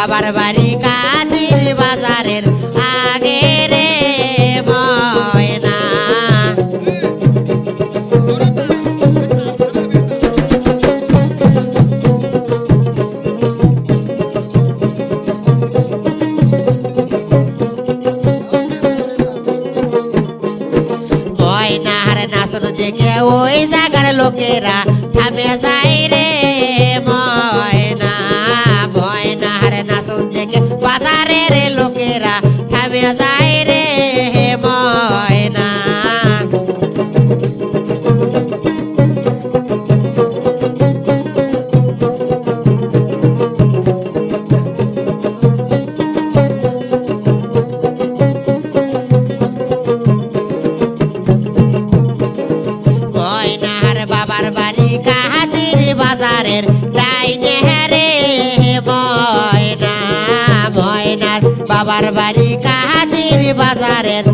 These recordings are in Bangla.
বাবার বাড়ি কাজির বাজারের আগে রে ময়না। হারে নাচন দেখে ওই জাগার লোকেরা আমার বাড়ি কাহাজির বাজারের ডাইনে হেরে বয়না বয়নার বাবার বাড়ি কাহাজির বাজারের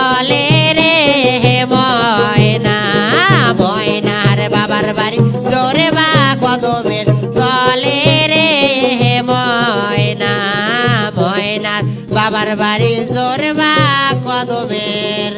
তলে রে ময়না, ময়নার বাবার বাড়ি জোরে বা কদমের রে ময়না, ময়নার বাবার বাড়ি কদমের